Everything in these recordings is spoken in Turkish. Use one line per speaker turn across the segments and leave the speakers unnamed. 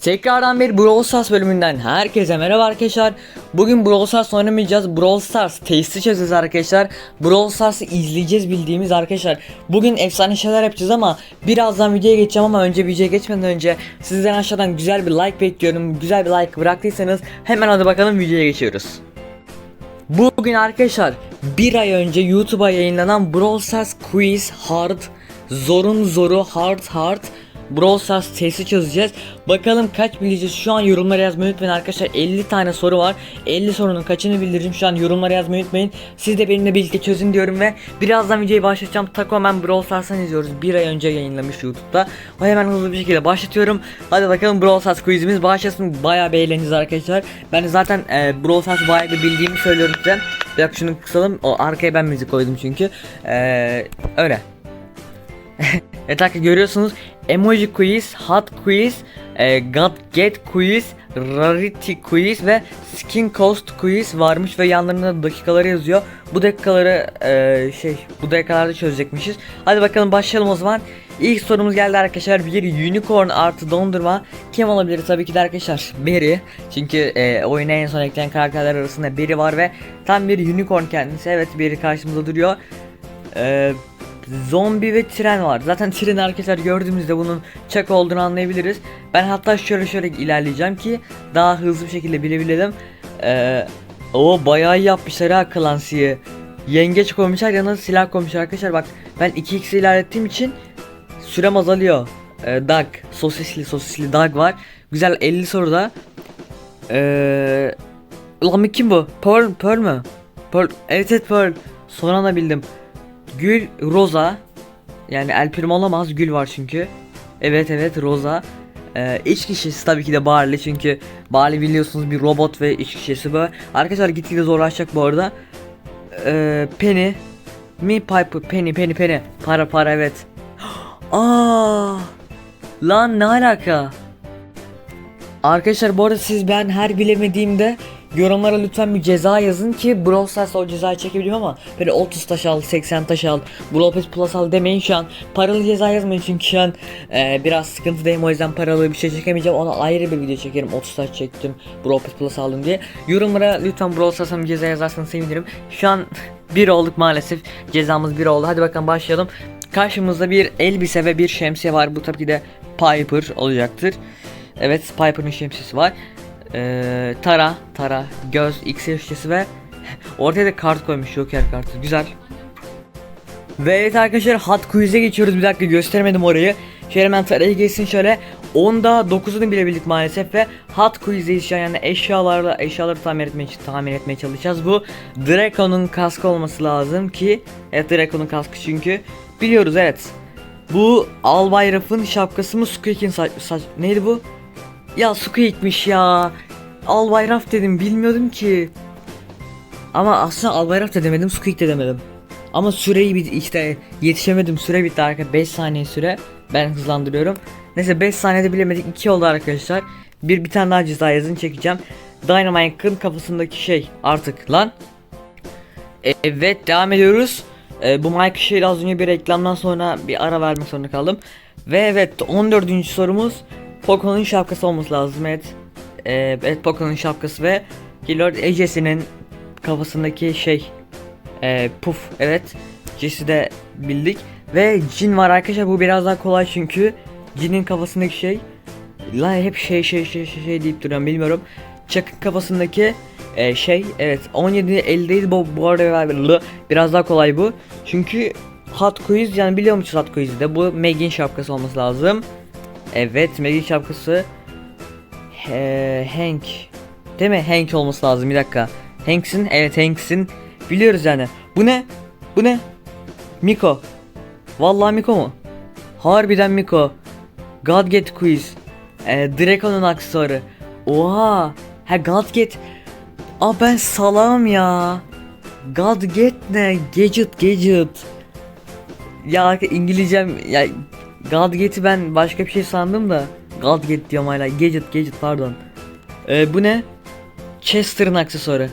Tekrardan bir Brawl Stars bölümünden herkese merhaba arkadaşlar. Bugün Brawl Stars oynamayacağız. Brawl Stars testi çözeceğiz arkadaşlar. Brawl Stars'ı izleyeceğiz bildiğimiz arkadaşlar. Bugün efsane şeyler yapacağız ama birazdan videoya geçeceğim ama önce videoya geçmeden önce sizden aşağıdan güzel bir like bekliyorum. Güzel bir like bıraktıysanız hemen hadi bakalım videoya geçiyoruz. Bugün arkadaşlar bir ay önce YouTube'a yayınlanan Brawl Stars Quiz Hard Zorun Zoru Hard Hard Brawl Stars testi çözeceğiz. Bakalım kaç bileceğiz. Şu an yorumlara yazmayı unutmayın arkadaşlar. 50 tane soru var. 50 sorunun kaçını bildireceğim. Şu an yorumlara yazmayı unutmayın. Siz de benimle birlikte çözün diyorum ve birazdan videoyu başlatacağım. Takoman Brawl Stars'tan izliyoruz. Bir ay önce yayınlamış YouTube'da. O hemen hızlı bir şekilde başlatıyorum. Hadi bakalım Brawl Stars quizimiz başlasın. Bayağı bir eğleneceğiz arkadaşlar. Ben zaten e, Brawl Stars bayağı bir bildiğimi söylüyorum size. Bir dakika şunu kısalım. O arkaya ben müzik koydum çünkü. E, öyle. evet arkadaşlar görüyorsunuz emoji quiz, hot quiz, e, god get quiz, rarity quiz ve skin cost quiz varmış ve yanlarında dakikaları yazıyor. Bu dakikaları e, şey bu dakikalarda çözecekmişiz. Hadi bakalım başlayalım o zaman. İlk sorumuz geldi arkadaşlar. Bir unicorn artı dondurma kim olabilir? Tabii ki de arkadaşlar Berry. Çünkü e, oyuna en son eklenen karakterler arasında Berry var ve tam bir unicorn kendisi. Evet Berry karşımızda duruyor. Eee zombi ve tren var. Zaten tren arkadaşlar gördüğümüzde bunun çak olduğunu anlayabiliriz. Ben hatta şöyle şöyle ilerleyeceğim ki daha hızlı bir şekilde bilebilelim. Ee, o bayağı iyi yapmışlar ha Clancy'yi. Yengeç koymuşlar yanına silah koymuşlar arkadaşlar bak ben 2x ilerlettiğim için sürem azalıyor. Ee, Doug sosisli sosisli Doug var. Güzel 50 soruda. Ee, Ulan kim bu? Pearl, Pearl mü? Pearl, evet evet Pearl. Son anda bildim. Gül Rosa. Yani El Primo olamaz. Gül var çünkü. Evet evet Rosa. Ee, iç kişisi tabii ki de Barley çünkü Barley biliyorsunuz bir robot ve iç kişisi böyle. Arkadaşlar gitgide zorlaşacak bu arada. Ee, Penny. Mi Piper Penny Penny Penny. Para para evet. Aa! Lan ne alaka? Arkadaşlar bu arada siz ben her bilemediğimde yorumlara lütfen bir ceza yazın ki Brawl Stars o cezayı çekebiliyor ama böyle 30 taş al 80 taş al Brawl Pass Plus al demeyin. Şu an paralı ceza yazmayın çünkü şu an e, biraz sıkıntıdayım. O yüzden paralı bir şey çekemeyeceğim. Ona ayrı bir video çekerim. 30 taş çektim Brawl Pass Plus aldım diye. Yorumlara lütfen Brawl Stars'a bir ceza yazarsanız sevinirim. Şu an bir olduk maalesef. Cezamız bir oldu. Hadi bakalım başlayalım. Karşımızda bir elbise ve bir şemsiye var. Bu tabii ki de Piper olacaktır. Evet Piper'ın şemsiyesi var ee, Tara, Tara, göz, iksir şişesi ve ortaya da kart koymuş Joker kartı. Güzel. Ve evet arkadaşlar Hot Quiz'e geçiyoruz. Bir dakika gösteremedim orayı. Şöyle hemen Tara'ya geçsin şöyle. 10'da 9'unu bilebildik maalesef ve Hot Quiz'deyiz şu an yani eşyalarla eşyaları tamir etmeye, tamir etmeye çalışacağız. Bu Draco'nun kaskı olması lazım ki evet Draco'nun kaskı çünkü biliyoruz evet. Bu Albayraf'ın şapkası mı Squeak'in saç, saç neydi bu? Ya Squeak'miş ya. Albayraf dedim bilmiyordum ki. Ama aslında Albayraf da demedim Squeak de demedim. Ama süreyi bit işte yetişemedim süre bitti arkadaşlar 5 saniye süre. Ben hızlandırıyorum. Neyse 5 saniyede bilemedik 2 oldu arkadaşlar. Bir bir tane daha ceza yazın çekeceğim. Dynamite'ın kafasındaki şey artık lan. Evet devam ediyoruz. Ee, bu Mike şeyle az önce bir reklamdan sonra bir ara vermek zorunda kaldım. Ve evet 14. sorumuz Poco'nun şapkası olması lazım evet. Ee, evet Poco'nun şapkası ve geliyor Ece'sinin kafasındaki şey ee, puf. Evet Jesse de bildik. Ve Jin var arkadaşlar bu biraz daha kolay çünkü Jin'in kafasındaki şey la hep şey şey şey şey, şey deyip duruyorum bilmiyorum. Chuck'ın kafasındaki ee, şey evet 17 50'deydi bu, bu arada biraz daha kolay bu. Çünkü Hot Quiz yani biliyor musunuz Hot Quiz'de bu Meg'in şapkası olması lazım. Evet Meg'in şapkası He, Hank. Değil mi? Hank olması lazım. Bir dakika. Hanks'in? Evet Hanks'in. Biliyoruz yani. Bu ne? Bu ne? Miko. Vallahi Miko mu? Harbiden Miko. Godget Quiz. Ee, Draco'nun aksesuarı. Oha! Ha Godget Aa ben salam ya. Godget ne? Gadget Gadget. Ya İngilizcem ya Gadget'i ben başka bir şey sandım da Gadget diyorum hala Gadget Gadget pardon ee, Bu ne? Chester'ın aksesuarı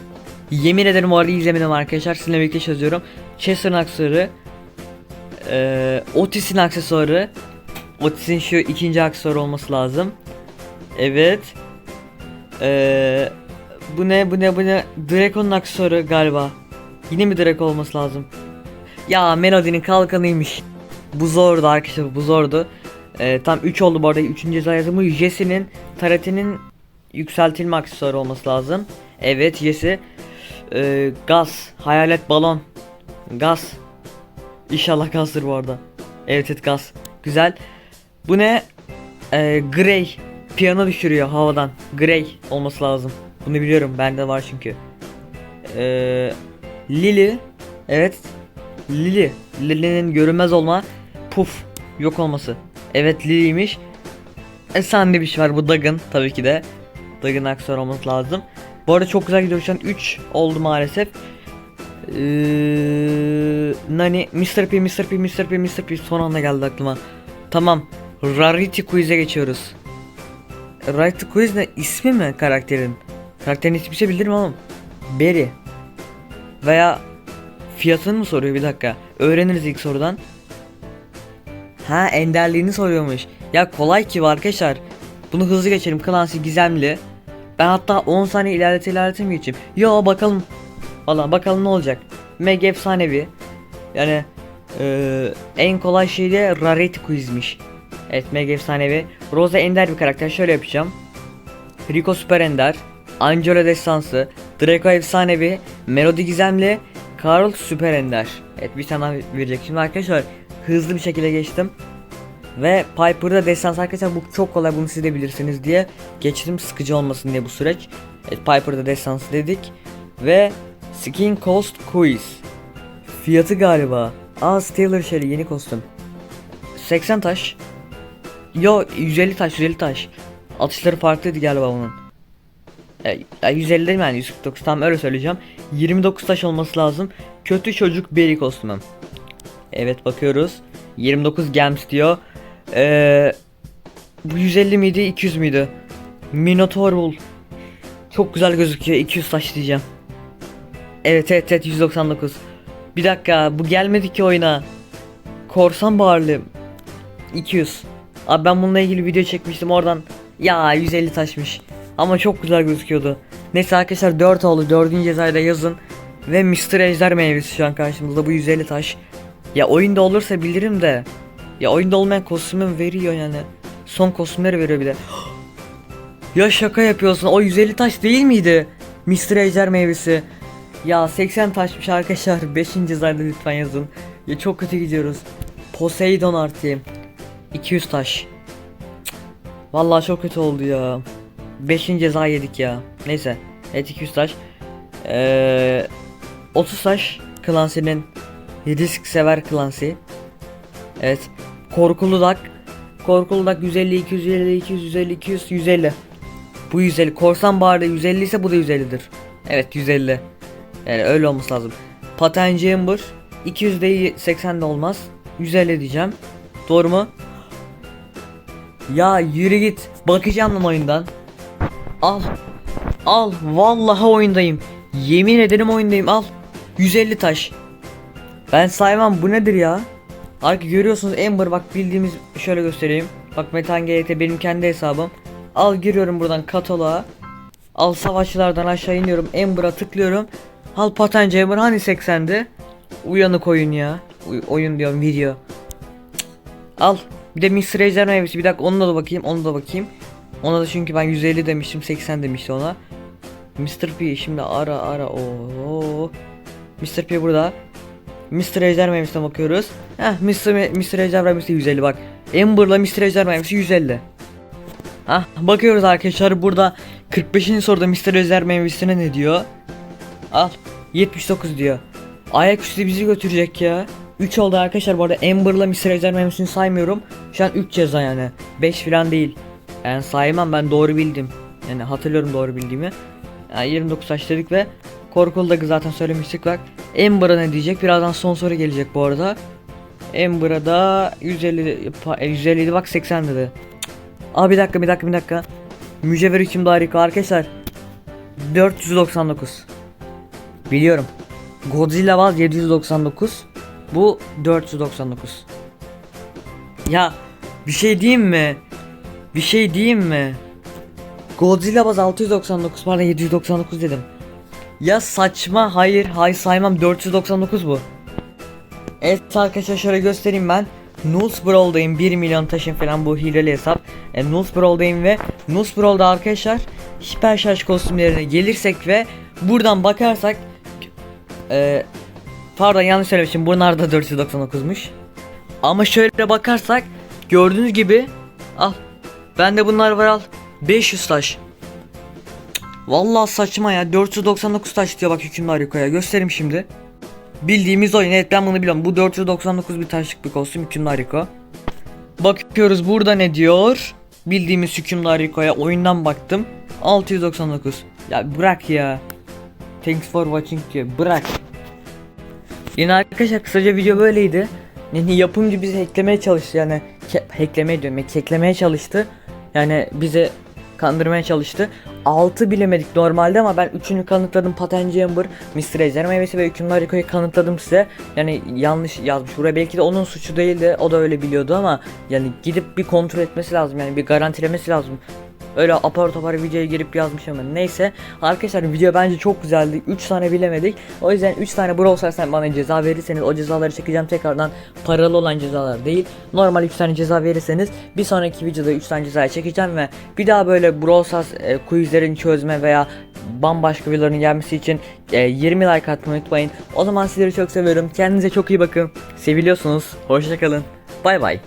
Yemin ederim o arada izlemedim arkadaşlar sizinle birlikte çözüyorum Chester'ın aksesuarı ee, Otis'in aksesuarı Otis'in şu ikinci aksesuarı olması lazım Evet. Ee, bu ne bu ne bu ne? Draco'nun aksesuarı galiba. Yine mi Draco olması lazım? Ya Melody'nin kalkanıymış. Bu zordu arkadaşlar bu zordu. Ee, tam 3 oldu bu arada 3. ceza yazımı. Jesse'nin Taretinin yükseltilme aksesuarı olması lazım. Evet Jesse. Ee, gaz. Hayalet balon. Gaz. İnşallah gazdır bu arada. Evet evet gaz. Güzel. Bu ne? Ee, Grey. Piyano düşürüyor havadan. Grey olması lazım. Bunu biliyorum. Bende var çünkü. Ee, Lily. Evet. Lily. Lily'nin görünmez olma. Puf. Yok olması. Evet Lily'ymiş. E şey var. Bu Duggan tabii ki de. Duggan aksör olması lazım. Bu arada çok güzel gidiyor şu an 3 oldu maalesef. Ee, Nani Mr. P Mr. P Mr. P Mr. P son anda geldi aklıma. Tamam. Rarity Quiz'e geçiyoruz. Rarity Quiz ne? İsmi mi karakterin? Karakterin hiçbir şey bildirim oğlum. Berry. Veya fiyatını mı soruyor bir dakika. Öğreniriz ilk sorudan. Ha enderliğini soruyormuş. Ya kolay ki var arkadaşlar. Bunu hızlı geçelim. Clancy gizemli. Ben hatta 10 saniye ilerlete ilerlete mi geçeyim? Yo bakalım. Valla bakalım ne olacak. Meg efsanevi. Yani eee, en kolay şey de Rarity Quiz'miş. Evet Meg efsanevi. Rosa ender bir karakter. Şöyle yapacağım. Rico süper ender. Angelo destansı. Draco efsanevi. Melody gizemli. Carl süper ender. Evet bir tane verecek. Şimdi arkadaşlar hızlı bir şekilde geçtim. Ve Piper'da destans arkadaşlar bu çok kolay bunu siz de bilirsiniz diye geçtim sıkıcı olmasın diye bu süreç. Evet Piper'da destans dedik. Ve Skin Cost Quiz. Fiyatı galiba. Aa Steeler Shelly yeni kostüm. 80 taş. Yo 150 taş 150 taş. Atışları farklıydı galiba bunun. E, e, 150 değil mi yani 149 tam öyle söyleyeceğim. 29 taş olması lazım. Kötü çocuk Berry kostümüm. Evet bakıyoruz. 29 gems diyor. Ee, bu 150 miydi 200 müydü? Minotaur Bull. Çok güzel gözüküyor 200 taş diyeceğim. Evet evet evet 199. Bir dakika bu gelmedi ki oyuna. Korsan bağırlı. 200. Abi ben bununla ilgili video çekmiştim oradan. Ya 150 taşmış. Ama çok güzel gözüküyordu. Neyse arkadaşlar 4 oldu. 4. cezayda yazın. Ve Mr. Ejder meyvesi şu an karşımızda. Bu 150 taş. Ya oyunda olursa bilirim de. Ya oyunda olmayan kostümü veriyor yani. Son kostümleri veriyor bir de. ya şaka yapıyorsun. O 150 taş değil miydi? Mr. Ejder meyvesi. Ya 80 taşmış arkadaşlar. 5. cezayda lütfen yazın. Ya çok kötü gidiyoruz. Poseidon artı. 200 taş. Cık. Vallahi çok kötü oldu ya. 5. ceza yedik ya. Neyse. Evet 200 taş. Ee, 30 taş Clancy'nin risk sever Clancy. Evet. Korkulu dak. Korkulu dak 150 250 200 150 200 150. Bu 150. Korsan barda 150 ise bu da 150'dir. Evet 150. Yani öyle olması lazım. Paten Chamber 200 de 80 de olmaz. 150 diyeceğim. Doğru mu? Ya yürü git. Bakacağım oyundan. Al. Al. Vallahi oyundayım. Yemin ederim oyundayım. Al. 150 taş. Ben saymam bu nedir ya? Arka görüyorsunuz Ember bak bildiğimiz şöyle göstereyim. Bak Metan GT benim kendi hesabım. Al giriyorum buradan kataloğa. Al savaşçılardan aşağı iniyorum. Ember'a tıklıyorum. Al patenci Ember hani 80'di? Uyanık oyun ya. Uy- oyun diyorum video. Cık. Al. Bir de Mr. Ejder meyvesi. Bir dakika onunla da bakayım. Onunla da bakayım. Ona da çünkü ben 150 demiştim. 80 demişti ona. Mr. P şimdi ara ara. Oo. Mr. P burada. Mr. Ejder meyvesine bakıyoruz. Heh Mr. Me- Mr. Ejder meyvesi 150 bak. Amber'la Mr. Ejder meyvesi 150. Hah bakıyoruz arkadaşlar burada 45. soruda Mr. Ejder meyvesine ne diyor? Al 79 diyor. Ayaküstü bizi götürecek ya. 3 oldu arkadaşlar bu arada Amber'la Mr. Ejder meyvesini saymıyorum. Şu an 3 ceza yani. 5 falan değil. Yani saymam ben doğru bildim. Yani hatırlıyorum doğru bildiğimi. Yani 29 taş dedik ve Korkulu da zaten söylemiştik bak. Ember'a ne diyecek? Birazdan son soru gelecek bu arada. Ember'a da 150 pa- e, 150 'ydi bak 80 dedi. Aa bir dakika bir dakika bir dakika. Mücevher hüküm harika arkadaşlar. 499. Biliyorum. Godzilla var 799. Bu 499. Ya bir şey diyeyim mi? Bir şey diyeyim mi? Godzilla baz 699 pardon 799 dedim. Ya saçma hayır hayır saymam 499 bu. Evet arkadaşlar şöyle göstereyim ben. Nulls Brawl'dayım 1 milyon taşın falan bu hileli hesap. E, Nulls Brawl'dayım ve Nulls Brawl'da arkadaşlar hiper şarj kostümlerine gelirsek ve buradan bakarsak e, pardon yanlış söylemişim bunlar da 499'muş. Ama şöyle bakarsak gördüğünüz gibi al bende bunlar var al 500 taş. Vallahi saçma ya 499 taş diyor bak hükümlü harikaya göstereyim şimdi. Bildiğimiz oyun evet ben bunu biliyorum bu 499 bir taşlık bir kostüm hükümlü harika. Bakıyoruz burada ne diyor. Bildiğimiz hükümlü harikaya oyundan baktım. 699. Ya bırak ya. Thanks for watching diyor bırak. Yine arkadaşlar kısaca video böyleydi. Yani yapımcı bizi hacklemeye çalıştı yani hacklemeye diyorum hacklemeye çalıştı. Yani bizi kandırmaya çalıştı. 6 bilemedik normalde ama ben 3'ünü kanıtladım Patent Chamber, Mr. Ejder meyvesi ve hükümlü harikayı kanıtladım size. Yani yanlış yazmış buraya belki de onun suçu değildi o da öyle biliyordu ama yani gidip bir kontrol etmesi lazım yani bir garantilemesi lazım. Öyle apar topar videoya girip yazmış ama neyse. Arkadaşlar video bence çok güzeldi. 3 tane bilemedik. O yüzden 3 tane Brawl Stars'tan bana ceza verirseniz O cezaları çekeceğim tekrardan. Paralı olan cezalar değil. Normal 3 tane ceza verirseniz Bir sonraki videoda 3 tane ceza çekeceğim ve Bir daha böyle Brawl Stars e, quizlerin çözme veya Bambaşka videoların gelmesi için e, 20 like atmayı unutmayın. O zaman sizleri çok seviyorum. Kendinize çok iyi bakın. Seviliyorsunuz. Hoşçakalın Bay bay